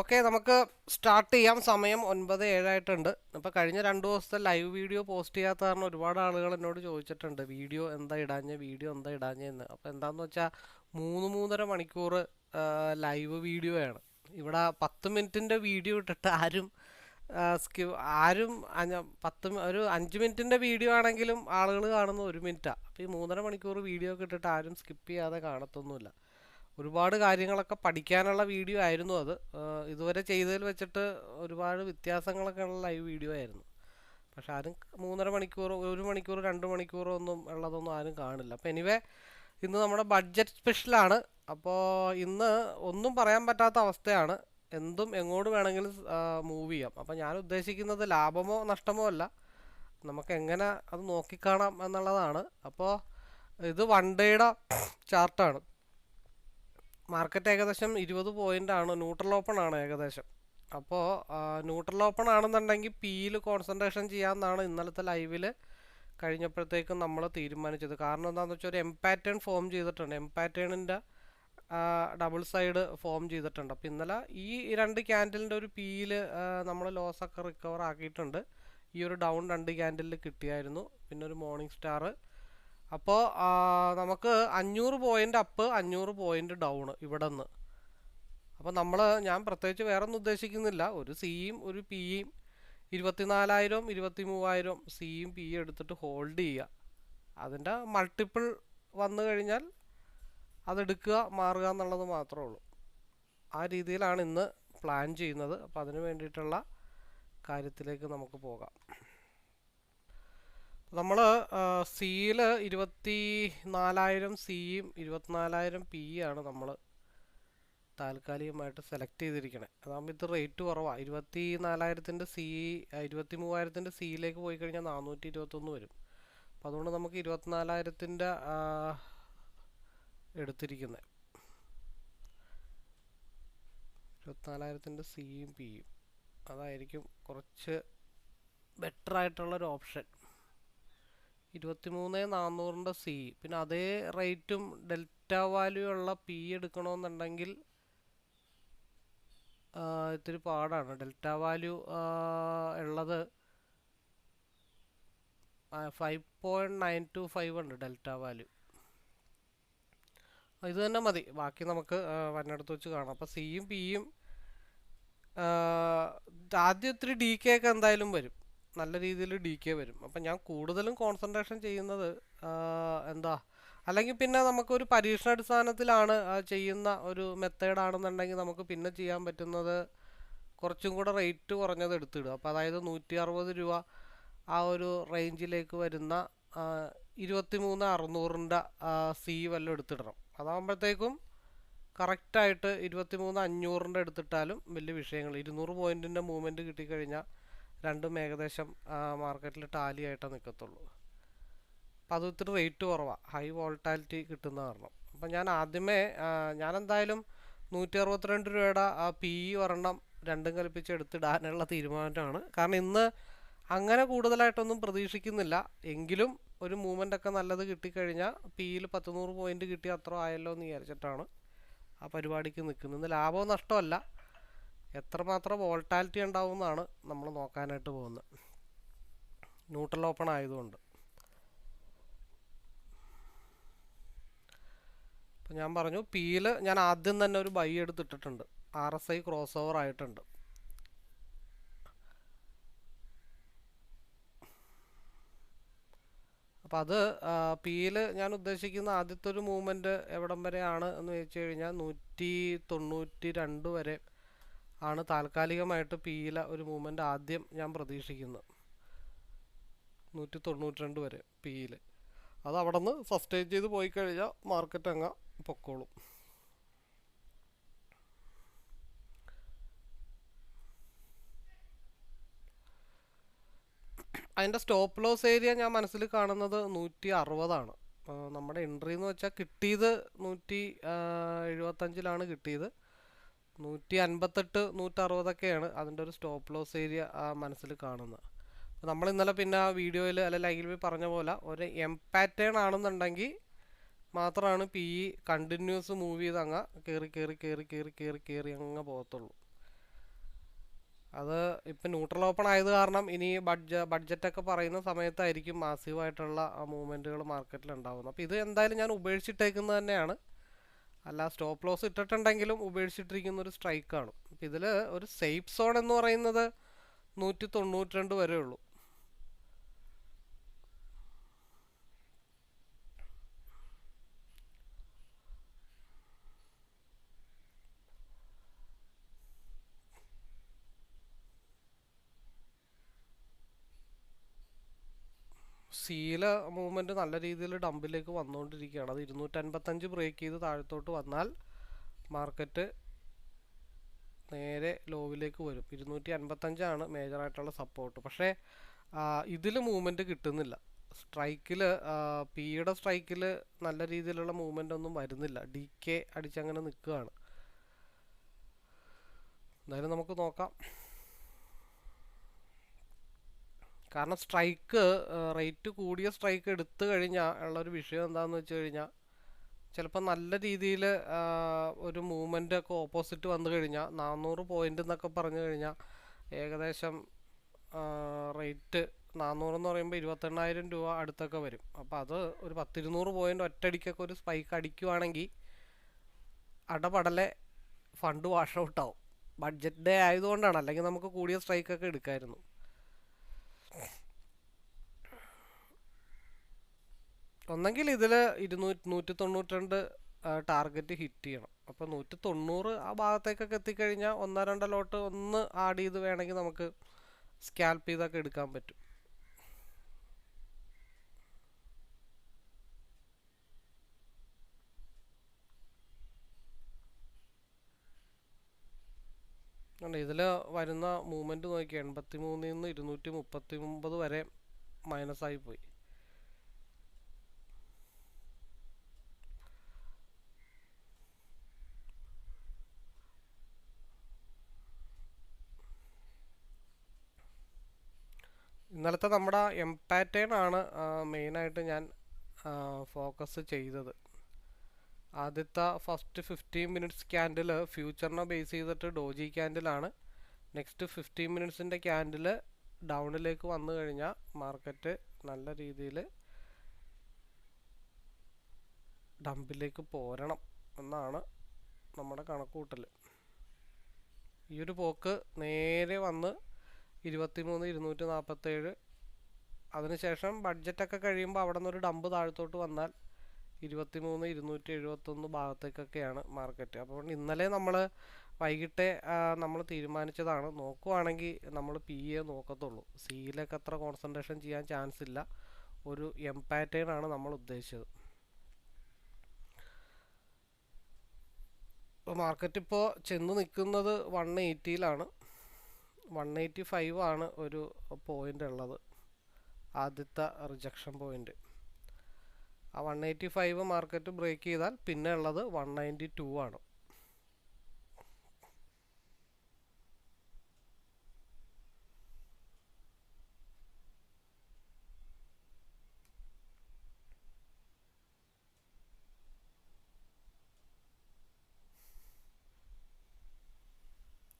Okay നമുക്ക് start ചെയ്യാം. സമയം ഒൻപത് ഏഴായിട്ടുണ്ട്. അപ്പോൾ കഴിഞ്ഞ രണ്ട് ദിവസത്തെ ലൈവ് വീഡിയോ പോസ്റ്റ് ചെയ്യാത്ത കാരണം ഒരുപാട് ആളുകൾ എന്നോട് ചോദിച്ചിട്ടുണ്ട് വീഡിയോ എന്താ ഇടാഞ്ഞ? വീഡിയോ എന്താ ഇടാഞ്ഞെന്ന് അപ്പോൾ എന്താണെന്ന് വെച്ചാൽ മൂന്ന് മൂന്നര മണിക്കൂർ ലൈവ് വീഡിയോ ആണ്. ഇവിടെ പത്ത് മിനിറ്റിന്റെ വീഡിയോ ഇട്ടിട്ട് ആരും സ്കി ആരും പത്ത് ഒരു അഞ്ച് മിനിറ്റിന്റെ വീഡിയോ ആണെങ്കിലും ആളുകൾ കാണുന്ന ഒരു മിനിറ്റാണ് അപ്പോൾ ഈ മൂന്നര മണിക്കൂർ വീഡിയോ ഒക്കെ ഇട്ടിട്ട് ആരും സ്കിപ്പ് ചെയ്യാതെ കാണത്തൊന്നുമില്ല. ഒരുപാട് കാര്യങ്ങളൊക്കെ പഠിക്കാനുള്ള വീഡിയോ ആയിരുന്നു അത്. ഇതുവരെ ചെയ്തതിൽ വെച്ചിട്ട് ഒരുപാട് വ്യത്യാസങ്ങളൊക്കെ ഉള്ള ലൈവ് വീഡിയോ ആയിരുന്നു. പക്ഷെ ആരും മൂന്നര മണിക്കൂർ ഒരു മണിക്കൂർ രണ്ട് മണിക്കൂറോ ഒന്നും ഉള്ളതൊന്നും ആരും കാണില്ല. അപ്പോൾ എനിവേ ഇന്ന് നമ്മുടെ ബഡ്ജറ്റ് സ്പെഷ്യലാണ് അപ്പോൾ ഇന്ന് ഒന്നും പറയാൻ പറ്റാത്ത അവസ്ഥയാണ്. എന്തും എങ്ങോട്ട് വേണമെങ്കിലും മൂവ് ചെയ്യാം. അപ്പോൾ ഞാൻ ഉദ്ദേശിക്കുന്നത് ലാഭമോ നഷ്ടമോ അല്ല. നമുക്ക് എങ്ങനെ അത് നോക്കിക്കാണാം എന്നുള്ളതാണ്. അപ്പോൾ ഇത് വൺ ഡേയുടെ ചാർട്ടാണ് മാർക്കറ്റ് ഏകദേശം ഇരുപത് പോയിന്റ് ആണ്. ന്യൂട്രൽ ഓപ്പൺ ആണ് ഏകദേശം. അപ്പോൾ ന്യൂട്രൽ ഓപ്പൺ ആണെന്നുണ്ടെങ്കിൽ പിയിൽ കോൺസെൻട്രേഷൻ ചെയ്യാമെന്നാണ് ഇന്നലത്തെ ലൈവിൽ കഴിഞ്ഞപ്പോഴത്തേക്കും നമ്മൾ തീരുമാനിച്ചത്. കാരണം എന്താണെന്ന് വെച്ചാൽ ഒരു എം പാറ്റേൺ ഫോം ചെയ്തിട്ടുണ്ട്. എം പാറ്റേണിന്റെ ഡബിൾ സൈഡ് ഫോം ചെയ്തിട്ടുണ്ട്. അപ്പോൾ ഇന്നലെ ഈ രണ്ട് ക്യാൻഡലിന്റെ ഒരു പിയിൽ നമ്മൾ ലോസൊക്കെ റിക്കവർ ആക്കിയിട്ടുണ്ട്. ഈ ഒരു ഡൗൺ രണ്ട് ക്യാൻഡലിൽ കിട്ടിയായിരുന്നു. പിന്നെ ഒരു മോർണിംഗ് സ്റ്റാർ അപ്പോൾ നമുക്ക് അഞ്ഞൂറ് പോയിന്റ് അപ്പ് അഞ്ഞൂറ് പോയിന്റ് ഡൗൺ ഇവിടെ നിന്ന് അപ്പോൾ നമ്മൾ ഞാൻ പ്രത്യേകിച്ച് വേറെ ഒന്നും ഉദ്ദേശിക്കുന്നില്ല. ഒരു സിയും ഒരു പിയും ഇരുപത്തിനാലായിരം ഇരുപത്തി മൂവായിരം സിയും പിയും എടുത്തിട്ട് ഹോൾഡ് ചെയ്യുക അതിന്റെ മൾട്ടിപ്പിൾ വന്നു കഴിഞ്ഞാൽ അതെടുക്കുക മാറുക എന്നുള്ളത് മാത്രമേ ഉള്ളൂ. ആ രീതിയിലാണ് ഇന്ന് പ്ലാൻ ചെയ്യുന്നത്. അപ്പോൾ അതിന് വേണ്ടിയിട്ടുള്ള കാര്യത്തിലേക്ക് നമുക്ക് പോകാം. നമ്മൾ സിയിൽ ഇരുപത്തി നാലായിരം സിയും ഇരുപത്തിനാലായിരം പി ആണ് നമ്മൾ താൽക്കാലികമായിട്ട് സെലക്ട് ചെയ്തിരിക്കണേ. അതാകുമ്പോൾ ഇത് റേറ്റ് കുറവാണ് ഇരുപത്തി നാലായിരത്തിന്റെ സി ഇരുപത്തി മൂവായിരത്തിന്റെ സിയിലേക്ക് പോയി കഴിഞ്ഞാൽ നാനൂറ്റി ഇരുപത്തൊന്ന് വരും. അപ്പോൾ അതുകൊണ്ട് നമുക്ക് ഇരുപത്തിനാലായിരത്തിന്റെ എടുത്തിരിക്കുന്നത് ഇരുപത്തിനാലായിരത്തിന്റെ സിയും പിയും അതായിരിക്കും കുറച്ച് ബെറ്റർ ആയിട്ടുള്ളൊരു ഓപ്ഷൻ ഇരുപത്തിമൂന്ന് നാന്നൂറിന്റെ സി പിന്നെ അതേ റേറ്റും ഡെൽറ്റ വാല്യൂ ഉള്ള പി എടുക്കണമെന്നുണ്ടെങ്കിൽ ഇത്തിരി പാടാണ്. ഡെൽറ്റ വാല്യൂ ഉള്ളത് five point nine two five ഉണ്ട് ഡെൽറ്റ വാല്യൂ ഇത് തന്നെ മതി. ബാക്കി നമുക്ക് വന്നിടത്ത് വെച്ച് കാണാം. അപ്പോൾ സിയും പിയും ആദ്യം ഇത്തിരി ഡി കെ ഒക്കെ എന്തായാലും വരും. നല്ല രീതിയിൽ ഡി കെ വരും. അപ്പം ഞാൻ കൂടുതലും കോൺസെൻട്രേഷൻ ചെയ്യുന്നത് എന്താ അല്ലെങ്കിൽ പിന്നെ നമുക്കൊരു പരീക്ഷണാടിസ്ഥാനത്തിലാണ് ചെയ്യുന്ന ഒരു മെത്തേഡാണെന്നുണ്ടെങ്കിൽ നമുക്ക് പിന്നെ ചെയ്യാൻ പറ്റുന്നത് കുറച്ചും കൂടെ റേറ്റ് കുറഞ്ഞത് എടുത്തിടുക. അപ്പോൾ അതായത് നൂറ്റി അറുപത് രൂപ ആ ഒരു റേഞ്ചിലേക്ക് വരുന്ന ഇരുപത്തി മൂന്ന് അറുന്നൂറിന്റെ സി വല്ലതും എടുത്തിടണം. അതാകുമ്പോഴത്തേക്കും കറക്റ്റായിട്ട് ഇരുപത്തി മൂന്ന് അഞ്ഞൂറിന്റെ എടുത്തിട്ടാലും വലിയ വിഷയങ്ങൾ. ഇരുന്നൂറ് പോയിന്റിന്റെ മൂവ്മെന്റ് കിട്ടിക്കഴിഞ്ഞാൽ രണ്ടും ഏകദേശം മാർക്കറ്റിൽ ടാലി ആയിട്ടേ നിൽക്കത്തുള്ളൂ അപ്പോൾ അത് ഇത്തിരി റേറ്റ് കുറവാണ് ഹൈ വോൾട്ടാലിറ്റി കിട്ടുന്ന കാരണം. അപ്പം ഞാൻ ആദ്യമേ ഞാനെന്തായാലും നൂറ്റി അറുപത്തിരണ്ട് രൂപയുടെ ആ പി ഒരെണ്ണം രണ്ടും കൽപ്പിച്ച് എടുത്തിടാനുള്ള തീരുമാനമാണ്. കാരണം ഇന്ന് അങ്ങനെ കൂടുതലായിട്ടൊന്നും പ്രതീക്ഷിക്കുന്നില്ല. എങ്കിലും ഒരു മൂവ്മെന്റ് ഒക്കെ നല്ലത് കിട്ടിക്കഴിഞ്ഞാൽ പിയിൽ പത്ത് നൂറ് പോയിന്റ് കിട്ടി അത്ര ആയല്ലോ എന്ന് വിചാരിച്ചിട്ടാണ് ആ പരിപാടിക്ക് നിൽക്കുന്നത് ലാഭമോ നഷ്ടമല്ല എത്രമാത്രം വോൾട്ടാലിറ്റി ഉണ്ടാവും എന്നാണ് നമ്മൾ നോക്കാനായിട്ട് പോകുന്നത്. ന്യൂട്രൽ ഓപ്പൺ ആയതുകൊണ്ട്. അപ്പം ഞാൻ പറഞ്ഞു പിയിൽ ഞാൻ ആദ്യം തന്നെ ഒരു buy എടുത്തിട്ടിട്ടുണ്ട്. R S I cross over ആയിട്ടുണ്ട്. അപ്പം അത് പിയിൽ ഞാൻ ഉദ്ദേശിക്കുന്ന ആദ്യത്തെ ഒരു മൂവ്മെന്റ് എവിടം വരെയാണ് എന്ന് ചോദിച്ചു കഴിഞ്ഞാൽ നൂറ്റി തൊണ്ണൂറ്റി രണ്ട് വരെ ആണ് താൽക്കാലികമായിട്ട് പീല ഒരു മൂവ്മെന്റ് ആദ്യം ഞാൻ പ്രതീക്ഷിക്കുന്നത്. നൂറ്റി തൊണ്ണൂറ്റി രണ്ട് വരെ പിയിൽ അത് അവിടെ നിന്ന് സസ്റ്റെയിൻ ചെയ്ത് പോയി കഴിഞ്ഞാൽ മാർക്കറ്റ് അങ്ങ് പൊക്കോളും. അതിന്റെ സ്റ്റോപ്പ് ലോസ് ഏരിയ ഞാൻ മനസ്സിൽ കാണുന്നത് നൂറ്റി അറുപതാണ് നമ്മുടെ എൻട്രി എന്ന് വെച്ചാൽ കിട്ടിയത് നൂറ്റി എഴുപത്തഞ്ചിലാണ് കിട്ടിയത്. നൂറ്റി അൻപത്തെട്ട് നൂറ്ററുപതൊക്കെയാണ് അതിന്റെ ഒരു സ്റ്റോപ്പ് ലോസ് ഏരിയ ആ മനസ്സിൽ കാണുന്നത്. അപ്പോൾ നമ്മൾ ഇന്നലെ പിന്നെ ആ വീഡിയോയിൽ അല്ല ലൈവിൽ പറഞ്ഞ പോലെ ഒരു എം പാറ്റേൺ ആണെന്നുണ്ടെങ്കിൽ മാത്രമാണ് പി ഇ കണ്ടിന്യൂസ് മൂവ് ചെയ്ത് അങ്ങ് കയറി കയറി കയറി കയറി കയറി കയറി അങ്ങ് പോകത്തുള്ളൂ. അത് ഇപ്പം ന്യൂട്രൽ ഓപ്പൺ ആയത് കാരണം ഇനി ബഡ്ജ ബഡ്ജറ്റൊക്കെ പറയുന്ന സമയത്തായിരിക്കും മാസീവായിട്ടുള്ള മൂവ്മെന്റുകൾ മാർക്കറ്റിൽ ഉണ്ടാകുന്നത് അപ്പോൾ ഇത് എന്തായാലും ഞാൻ ഉപേക്ഷിച്ചിട്ടേക്കുന്നത് തന്നെയാണ്. അല്ല സ്റ്റോപ്പ് ലോസ് ഇട്ടിട്ടുണ്ടെങ്കിലും ഉപേക്ഷിച്ചിട്ടിരിക്കുന്ന ഒരു സ്ട്രൈക്കാണ് ഇതിൽ ഒരു സേഫ് സോൺ എന്ന് പറയുന്നത് നൂറ്റി തൊണ്ണൂറ്റി രണ്ട് വരെ ഉള്ളൂ. സീല മൂവ്മെന്റ് നല്ല രീതിയിൽ ഡമ്പിലേക്ക് വന്നുകൊണ്ടിരിക്കുകയാണ്. അത് ഇരുന്നൂറ്റൻപത്തഞ്ച് ബ്രേക്ക് ചെയ്ത് താഴത്തോട്ട് വന്നാൽ മാർക്കറ്റ് നേരെ ലോവിലേക്ക് വരും. ഇരുന്നൂറ്റി അൻപത്തഞ്ചാണ് മേജറായിട്ടുള്ള സപ്പോർട്ട് പക്ഷേ ഇതിൽ മൂവ്മെന്റ് കിട്ടുന്നില്ല. സ്ട്രൈക്കിൽ പിയുടെ സ്ട്രൈക്കിൽ നല്ല രീതിയിലുള്ള മൂവ്മെന്റ് ഒന്നും വരുന്നില്ല. ഡി കെ അടിച്ചങ്ങനെ നിൽക്കുകയാണ്. എന്തായാലും നമുക്ക് നോക്കാം. കാരണം സ്ട്രൈക്ക് റേറ്റ് കൂടിയ സ്ട്രൈക്ക് എടുത്തു കഴിഞ്ഞാൽ ഉള്ളൊരു വിഷയം എന്താണെന്ന് വെച്ച് കഴിഞ്ഞാൽ ചിലപ്പോൾ നല്ല രീതിയിൽ ഒരു മൂവ്മെന്റ് ഒക്കെ ഓപ്പോസിറ്റ് വന്നു കഴിഞ്ഞാൽ നാനൂറ് പോയിന്റ് എന്നൊക്കെ പറഞ്ഞു കഴിഞ്ഞാൽ ഏകദേശം റേറ്റ് നാനൂറെന്ന് പറയുമ്പോൾ ഇരുപത്തെണ്ണായിരം രൂപ അടുത്തൊക്കെ വരും. അപ്പോൾ അത് ഒരു പത്തിരുന്നൂറ് പോയിന്റ് ഒറ്റയടിക്കൊക്കെ ഒരു സ്പൈക്ക് അടിക്കുവാണെങ്കിൽ അടപടലെ ഫണ്ട് വാഷ് ഔട്ടാവും ബഡ്ജറ്റ് ഡേ ആയതുകൊണ്ടാണ്. അല്ലെങ്കിൽ നമുക്ക് കൂടിയ സ്ട്രൈക്കൊക്കെ എടുക്കായിരുന്നു. ഒന്നെങ്കിൽ ഇതിൽ ഇരുന്നൂറ്റി നൂറ്റി തൊണ്ണൂറ്റി രണ്ട് ടാർഗറ്റ് ഹിറ്റ് ചെയ്യണം. അപ്പോൾ നൂറ്റി തൊണ്ണൂറ് ആ ഭാഗത്തേക്കൊക്കെ എത്തിക്കഴിഞ്ഞാൽ ഒന്നോ രണ്ടോ ലോട്ട് ഒന്ന് ആഡ് ചെയ്ത് വേണമെങ്കിൽ നമുക്ക് സ്കാൽപ്പ് ചെയ്തൊക്കെ എടുക്കാൻ പറ്റും. ഇതിൽ വരുന്ന മൂവ്മെന്റ് നോക്കി എൺപത്തി മൂന്നിൽ നിന്ന് ഇരുന്നൂറ്റി മുപ്പത്തി ഒമ്പത് വരെ മൈനസായി പോയി. ഇന്നലത്തെ നമ്മുടെ എം പാറ്റേൺ ആണ് മെയിനായിട്ട് ഞാൻ ഫോക്കസ് ചെയ്തത്. ആദ്യത്തെ ഫസ്റ്റ് ഫിഫ്റ്റീൻ മിനിറ്റ്സ് ക്യാൻഡിൽ ഫ്യൂച്ചറിനെ ബേസ് ചെയ്തിട്ട് ഡോജി ക്യാൻഡിലാണ് നെക്സ്റ്റ് ഫിഫ്റ്റീൻ മിനിറ്റ്സിന്റെ ക്യാൻഡിൽ ഡൗണിലേക്ക് വന്നു കഴിഞ്ഞാൽ മാർക്കറ്റ് നല്ല രീതിയിൽ ഡമ്പിലേക്ക് പോരണം എന്നാണ് നമ്മുടെ കണക്കുകൂട്ടൽ ഈ ഒരു പോക്ക് നേരെ വന്ന് ഇരുപത്തിമൂന്ന് ഇരുന്നൂറ്റി നാൽപ്പത്തേഴ് അതിനുശേഷം ബഡ്ജറ്റൊക്കെ കഴിയുമ്പോൾ അവിടെ നിന്നൊരു ഡമ്പ് താഴത്തോട്ട് വന്നാൽ ഇരുപത്തിമൂന്ന് ഇരുന്നൂറ്റി എഴുപത്തൊന്ന് ഭാഗത്തേക്കൊക്കെയാണ് മാർക്കറ്റ്. അപ്പോൾ ഇന്നലെ നമ്മൾ വൈകിട്ട് നമ്മൾ തീരുമാനിച്ചതാണ്. നോക്കുവാണെങ്കിൽ നമ്മൾ പി എ നോക്കത്തുള്ളൂ. സിയിലൊക്കെ അത്ര കോൺസെൻട്രേഷൻ ചെയ്യാൻ ചാൻസ് ഇല്ല. ഒരു എം പാറ്റേൺ ആണ് നമ്മൾ ഉദ്ദേശിച്ചത്. ഇപ്പോൾ മാർക്കറ്റ് ഇപ്പോൾ ചെന്ന് നിൽക്കുന്നത് വൺ എയ്റ്റിയിലാണ് വൺ എയ്റ്റി ഫൈവ് ആണ് ഒരു പോയിന്റ് ഉള്ളത്. ആദ്യത്തെ റിജക്ഷൻ പോയിന്റ് ആ one eighty five market break ചെയ്താൽ പിന്നെ ഉള്ളത് വൺ നയന്റി ടു ആണ്.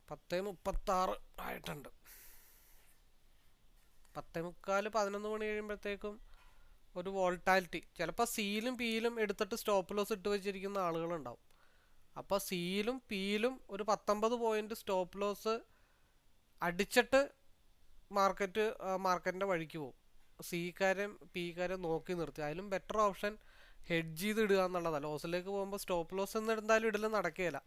പത്ത് മുപ്പത്താറ് ആയിട്ടുണ്ട്. പത്തേ മുക്കാൽ പതിനൊന്ന് മണി കഴിയുമ്പോഴത്തേക്കും ഒരു വോൾട്ടാലിറ്റി ചിലപ്പോൾ സിയിലും പിയിലും എടുത്തിട്ട് സ്റ്റോപ്പ് ലോസ് ഇട്ട് വെച്ചിരിക്കുന്ന ആളുകളുണ്ടാവും. അപ്പോൾ സിയിലും പിയിലും ഒരു പത്തൊമ്പത് പോയിന്റ് സ്റ്റോപ്പ് ലോസ് അടിച്ചിട്ട് മാർക്കറ്റ് മാർക്കറ്റിന്റെ വഴിക്ക് പോകും. സിക്കാരെയും പിക്കാരെയും നോക്കി നിർത്തി. അതിലും ബെറ്റർ ഓപ്ഷൻ ഹെഡ്ജ് ചെയ്ത് ഇടുക എന്നുള്ളതാണ് ലോസിലേക്ക് പോകുമ്പോൾ സ്റ്റോപ്പ് ലോസ് എന്ന് എന്തായാലും ഇടൽ നടക്കുകയില്ല.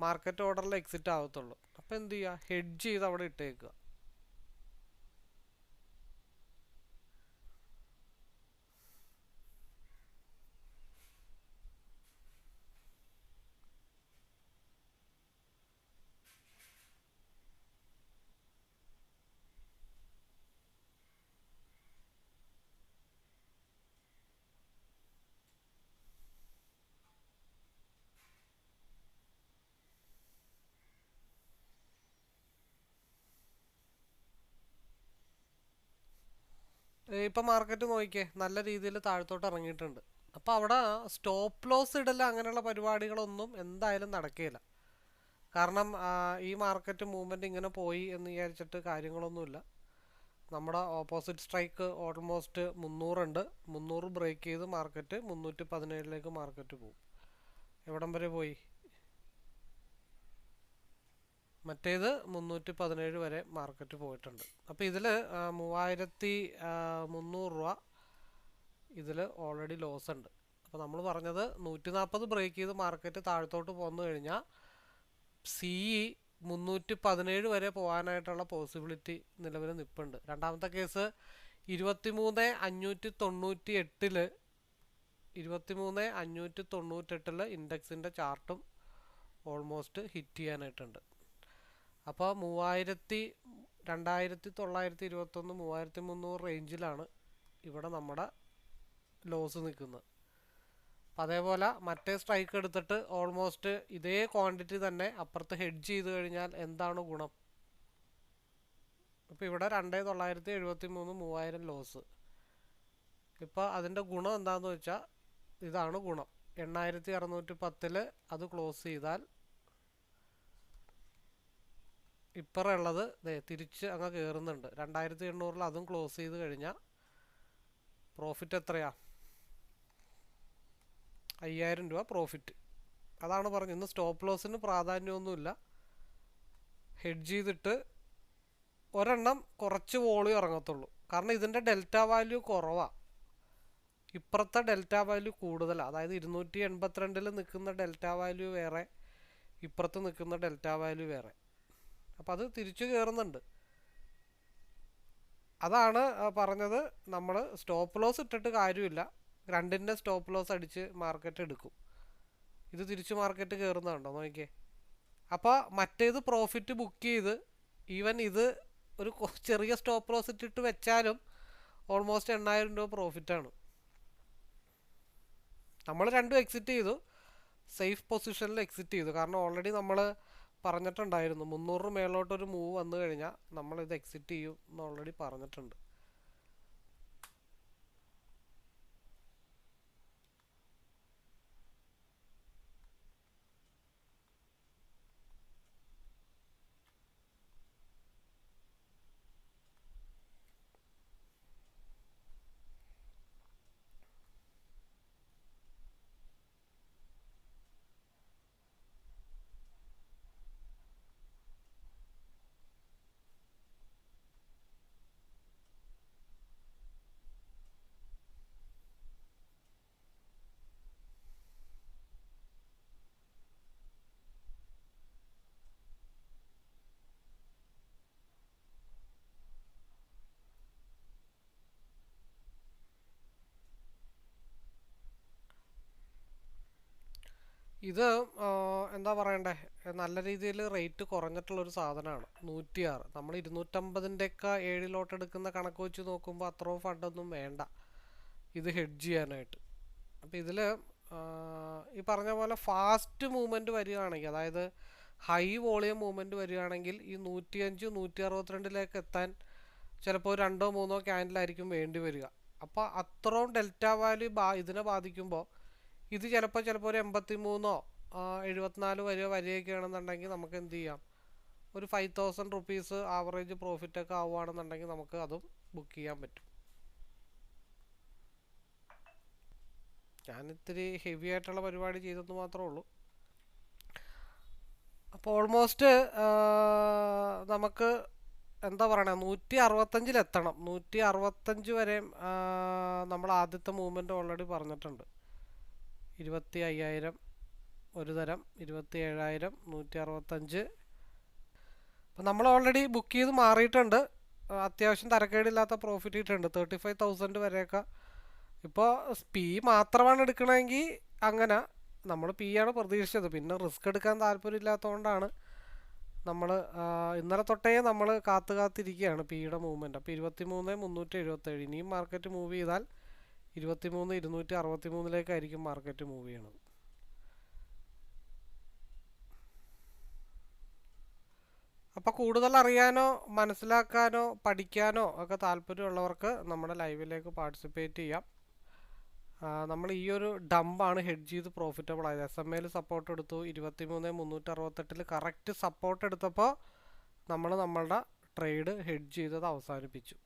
മാർക്കറ്റ് ഓർഡറിൽ എക്സിറ്റ് ആവത്തുള്ളൂ. അപ്പോൾ എന്ത് ചെയ്യുക ഹെഡ്ജ് ചെയ്ത് അവിടെ ഇട്ടേക്കുക. ഇപ്പം മാർക്കറ്റ് നോക്കിക്കേ നല്ല രീതിയിൽ താഴത്തോട്ട് ഇറങ്ങിയിട്ടുണ്ട്. അപ്പോൾ അവിടെ സ്റ്റോപ്പ് ലോസ് ഇടൽ അങ്ങനെയുള്ള പരിപാടികളൊന്നും എന്തായാലും നടക്കുകയില്ല കാരണം ഈ മാർക്കറ്റ് മൂവ്മെന്റ് ഇങ്ങനെ പോയി എന്ന് വിചാരിച്ചിട്ട് കാര്യങ്ങളൊന്നുമില്ല. നമ്മുടെ ഓപ്പോസിറ്റ് സ്ട്രൈക്ക് ഓൾമോസ്റ്റ് മുന്നൂറുണ്ട്. മുന്നൂറ് ബ്രേക്ക് ചെയ്ത് മാർക്കറ്റ് മുന്നൂറ്റി പതിനേഴിലേക്ക് മാർക്കറ്റ് പോകും എവിടം വരെ പോയി? മറ്റേത് മുന്നൂറ്റി പതിനേഴ് വരെ മാർക്കറ്റ് പോയിട്ടുണ്ട്. അപ്പോൾ ഇതിൽ മൂവായിരത്തി മുന്നൂറ് രൂപ ഇതിൽ ഓൾറെഡി ലോസ് ഉണ്ട്. അപ്പോൾ നമ്മൾ പറഞ്ഞത് നൂറ്റി നാൽപ്പത് ബ്രേക്ക് ചെയ്ത് മാർക്കറ്റ് താഴത്തോട്ട് പോന്നു കഴിഞ്ഞാൽ സി ഇ മുന്നൂറ്റി പതിനേഴ് വരെ പോകാനായിട്ടുള്ള പോസിബിലിറ്റി നിലവിൽ നിൽപ്പുണ്ട് രണ്ടാമത്തെ കേസ് ഇരുപത്തി മൂന്ന് അഞ്ഞൂറ്റി തൊണ്ണൂറ്റി എട്ടിൽ ഇരുപത്തി മൂന്ന് അഞ്ഞൂറ്റി തൊണ്ണൂറ്റെട്ടിൽ ഇൻഡെക്സിന്റെ ചാർട്ടും ഓൾമോസ്റ്റ് ഹിറ്റ് ചെയ്യാനായിട്ടുണ്ട്. അപ്പോൾ മൂവായിരത്തി രണ്ടായിരത്തി തൊള്ളായിരത്തി ഇരുപത്തൊന്ന് മൂവായിരത്തി മുന്നൂറ് റേഞ്ചിലാണ് ഇവിടെ നമ്മുടെ ലോസ് നിൽക്കുന്നത്. അപ്പം അതേപോലെ മറ്റേ സ്ട്രൈക്ക് എടുത്തിട്ട് ഓൾമോസ്റ്റ് ഇതേ ക്വാണ്ടിറ്റി തന്നെ അപ്പുറത്ത് ഹെഡ്ജ് ചെയ്ത് കഴിഞ്ഞാൽ എന്താണ് ഗുണം? ഇപ്പോൾ ഇവിടെ രണ്ടേ തൊള്ളായിരത്തി എഴുപത്തി മൂന്ന് മൂവായിരം ലോസ്. ഇപ്പോൾ അതിന്റെ ഗുണം എന്താണെന്ന് വെച്ചാൽ ഇതാണ് ഗുണം. എണ്ണായിരത്തി അറുന്നൂറ്റി പത്തിൽ അത് ക്ലോസ് ചെയ്താൽ ഇപ്പറുള്ളത് തിരിച്ച് അങ്ങ് കയറുന്നുണ്ട് രണ്ടായിരത്തി എണ്ണൂറിൽ അതും ക്ലോസ് ചെയ്ത് കഴിഞ്ഞാൽ പ്രോഫിറ്റ് എത്രയാ? അയ്യായിരം രൂപ പ്രോഫിറ്റ് അതാണ് പറഞ്ഞത്. ഇന്ന് സ്റ്റോപ്പ് ലോസിന് പ്രാധാന്യമൊന്നുമില്ല. ഹെഡ് ചെയ്തിട്ട് ഒരെണ്ണം കുറച്ച് വോളിയം ഇറങ്ങത്തുള്ളൂ. കാരണം ഇതിന്റെ ഡെൽറ്റ വാല്യൂ കുറവാണ് ഇപ്പുറത്തെ ഡെൽറ്റ വാല്യൂ കൂടുതലാണ് അതായത് ഇരുന്നൂറ്റി എൺപത്തിരണ്ടിൽ നിൽക്കുന്ന ഡെൽറ്റ വാല്യൂ വേറെ ഇപ്പുറത്ത് നിൽക്കുന്ന ഡെൽറ്റ വാല്യൂ വേറെ. അപ്പം അത് തിരിച്ചു കയറുന്നുണ്ട് അതാണ് പറഞ്ഞത്. നമ്മൾ സ്റ്റോപ്പ് ലോസ് ഇട്ടിട്ട് കാര്യമില്ല. രണ്ടിന്റെ സ്റ്റോപ്പ് ലോസ് അടിച്ച് മാർക്കറ്റ് എടുക്കും. ഇത് തിരിച്ച് മാർക്കറ്റ് കയറുന്നുണ്ടോ നോക്കിയേ. അപ്പോൾ മറ്റേത് പ്രോഫിറ്റ് ബുക്ക് ചെയ്ത് ഈവൻ ഇത് ഒരു ചെറിയ സ്റ്റോപ്പ് ലോസ് ഇട്ടിട്ട് വെച്ചാലും ഓൾമോസ്റ്റ് എണ്ണായിരം രൂപ പ്രോഫിറ്റാണ് നമ്മൾ രണ്ടും എക്സിറ്റ് ചെയ്തു. സേഫ് പൊസിഷനിൽ എക്സിറ്റ് ചെയ്തു. കാരണം ഓൾറെഡി നമ്മൾ പറഞ്ഞിട്ടുണ്ടായിരുന്നു. മുന്നൂറ് മേലോട്ടൊരു മൂവ് വന്നു കഴിഞ്ഞാൽ നമ്മളിത് എക്സിറ്റ് ചെയ്യും എന്ന് ഓൾറെഡി പറഞ്ഞിട്ടുണ്ട്. ഇത് എന്താ പറയണ്ടേ? നല്ല രീതിയിൽ റേറ്റ് കുറഞ്ഞിട്ടുള്ളൊരു സാധനമാണ് നൂറ്റിയാറ്. നമ്മൾ ഇരുന്നൂറ്റമ്പതിന്റെയൊക്കെ ഏഴിലോട്ട് എടുക്കുന്ന കണക്ക് വെച്ച് നോക്കുമ്പോൾ അത്രയും ഫണ്ടൊന്നും വേണ്ട. ഇത് ഹെഡ്ജ് ചെയ്യാനായിട്ട്. അപ്പോൾ ഇതിൽ ഈ പറഞ്ഞ പോലെ ഫാസ്റ്റ് മൂവ്മെന്റ് വരികയാണെങ്കിൽ അതായത് ഹൈ വോളിയം മൂവ്മെന്റ് വരികയാണെങ്കിൽ ഈ നൂറ്റിയഞ്ച് നൂറ്റി അറുപത്തിരണ്ടിലേക്ക് എത്താൻ ചിലപ്പോൾ രണ്ടോ മൂന്നോ ക്യാൻഡിലായിരിക്കും വേണ്ടി വരിക. അപ്പോൾ അത്രയും ഡെൽറ്റ വാല്യൂ ബാ ഇതിനെ ബാധിക്കുമ്പോൾ ഇത് ചിലപ്പോൾ ചിലപ്പോൾ ഒരു എൺപത്തി മൂന്നോ എഴുപത്തിനാല് വരെയോ വരെയൊക്കെ ആണെന്നുണ്ടെങ്കിൽ നമുക്ക് എന്ത് ചെയ്യാം? ഒരു ഫൈവ് തൗസൻഡ് റുപ്പീസ് ആവറേജ് പ്രോഫിറ്റൊക്കെ ആവുകയാണെന്നുണ്ടെങ്കിൽ നമുക്ക് അതും ബുക്ക് ചെയ്യാൻ പറ്റും. ഞാൻ ഇത്തിരി ഹെവി ആയിട്ടുള്ള പരിപാടി ചെയ്തെന്ന് മാത്രമേ ഉള്ളൂ. അപ്പോൾ ഓൾമോസ്റ്റ് നമുക്ക് എന്താ പറയണേ? നൂറ്റി അറുപത്തഞ്ചിലെത്തണം നൂറ്റി അറുപത്തഞ്ച് വരെയും നമ്മൾ ആദ്യത്തെ മൂവ്മെന്റ് ഓൾറെഡി പറഞ്ഞിട്ടുണ്ട്. ഇരുപത്തി അയ്യായിരം ഒരു തരം ഇരുപത്തി ഏഴായിരം നൂറ്റി അറുപത്തഞ്ച് അപ്പം നമ്മൾ ഓൾറെഡി ബുക്ക് ചെയ്ത് മാറിയിട്ടുണ്ട്. അത്യാവശ്യം തരക്കേടില്ലാത്ത പ്രോഫിറ്റ് ഇട്ടുണ്ട് തേർട്ടി ഫൈവ് തൗസൻഡ് വരെയൊക്കെ. ഇപ്പോൾ പി മാത്രമാണ് എടുക്കണമെങ്കിൽ അങ്ങനെ നമ്മൾ പി ആണ് പ്രതീക്ഷിച്ചത്. പിന്നെ റിസ്ക് എടുക്കാൻ താല്പര്യമില്ലാത്തതുകൊണ്ടാണ് നമ്മൾ ഇന്നലെ തൊട്ടേ നമ്മൾ കാത്തു കാത്തിരിക്കുകയാണ് പിയുടെ മൂവ്മെന്റ് അപ്പോൾ ഇരുപത്തി മൂന്ന് മുന്നൂറ്റി എഴുപത്തേഴ് ഇനിയും മാർക്കറ്റ് മൂവ് ചെയ്താൽ ഇരുപത്തി മൂന്ന് ഇരുന്നൂറ്റി അറുപത്തി മൂന്നിലേക്കായിരിക്കും മാർക്കറ്റ് മൂവ് ചെയ്യണത്. അപ്പോൾ കൂടുതൽ അറിയാനോ മനസ്സിലാക്കാനോ പഠിക്കാനോ ഒക്കെ താല്പര്യമുള്ളവർക്ക് നമ്മുടെ ലൈവിലേക്ക് പാർട്ടിസിപ്പേറ്റ് ചെയ്യാം. നമ്മൾ ഈ ഒരു ഡമ്പാണ് ഹെഡ് ചെയ്ത് പ്രോഫിറ്റബിൾ ആയത്. എസ് എം എയിൽ സപ്പോർട്ട് എടുത്തു. ഇരുപത്തി മൂന്ന് മുന്നൂറ്റി അറുപത്തെട്ടിൽ കറക്റ്റ് സപ്പോർട്ട് എടുത്തപ്പോൾ നമ്മൾ നമ്മളുടെ ട്രേഡ് ഹെഡ് ചെയ്തത് അവസാനിപ്പിച്ചു.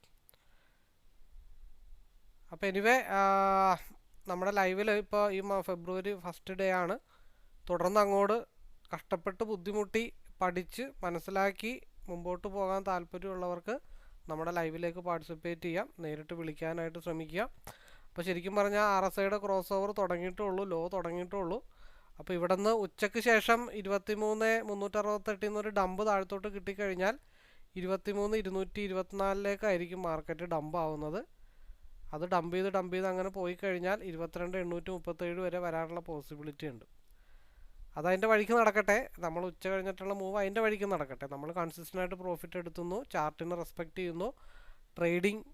അപ്പോൾ എനിവേ നമ്മുടെ ലൈവിൽ ഇപ്പോൾ ഈ ഫെബ്രുവരി ഫസ്റ്റ് ഡേ ആണ്. തുടർന്ന് അങ്ങോട്ട് കഷ്ടപ്പെട്ട് ബുദ്ധിമുട്ടി പഠിച്ച് മനസ്സിലാക്കി മുമ്പോട്ട് പോകാൻ താല്പര്യമുള്ളവർക്ക് നമ്മുടെ ലൈവിലേക്ക് പാർട്ടിസിപ്പേറ്റ് ചെയ്യാം. നേരിട്ട് വിളിക്കാനായിട്ട് ശ്രമിക്കുക അപ്പോൾ ശരിക്കും പറഞ്ഞാൽ ആർ എസ് ഐയുടെ ക്രോസ് ഓവർ തുടങ്ങിയിട്ടേ ഉള്ളൂ ലോ തുടങ്ങിയിട്ടേ ഉള്ളൂ അപ്പോൾ ഇവിടെ നിന്ന് ഉച്ചയ്ക്ക് ശേഷം ഇരുപത്തി മൂന്ന് മുന്നൂറ്ററുപത്തെട്ടിൽ നിന്ന് ഒരു ഡമ്പ് താഴത്തോട്ട് കിട്ടിക്കഴിഞ്ഞാൽ ഇരുപത്തി മൂന്ന് ഇരുന്നൂറ്റി ഇരുപത്തിനാലിലേക്കായിരിക്കും മാർക്കറ്റ് ഡമ്പ് ആവുന്നത്. അത് ഡംപ് ചെയ്ത് ഡംപ് ചെയ്ത് അങ്ങനെ പോയി കഴിഞ്ഞാൽ ഇരുപത്തിരണ്ട് എണ്ണൂറ്റി മുപ്പത്തേഴ് വരെ വരാനുള്ള പോസിബിലിറ്റി ഉണ്ട്. അതതിന്റെ വഴിക്ക് നടക്കട്ടെ. നമ്മൾ ഉച്ച കഴിഞ്ഞിട്ടുള്ള മൂവ് അതിന്റെ വഴിക്ക് നടക്കട്ടെ. നമ്മൾ കൺസിസ്റ്റന്റ് ആയിട്ട് പ്രോഫിറ്റ് എടുത്തുന്നു ചാർട്ടിനെ റെസ്പെക്റ്റ് ചെയ്യുന്നു ട്രേഡിംഗ്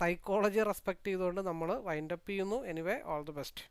സൈക്കോളജി റെസ്പെക്റ്റ് ചെയ്തുകൊണ്ട് നമ്മൾ വൈൻഡപ്പ് ചെയ്യുന്നു. Anyway all the best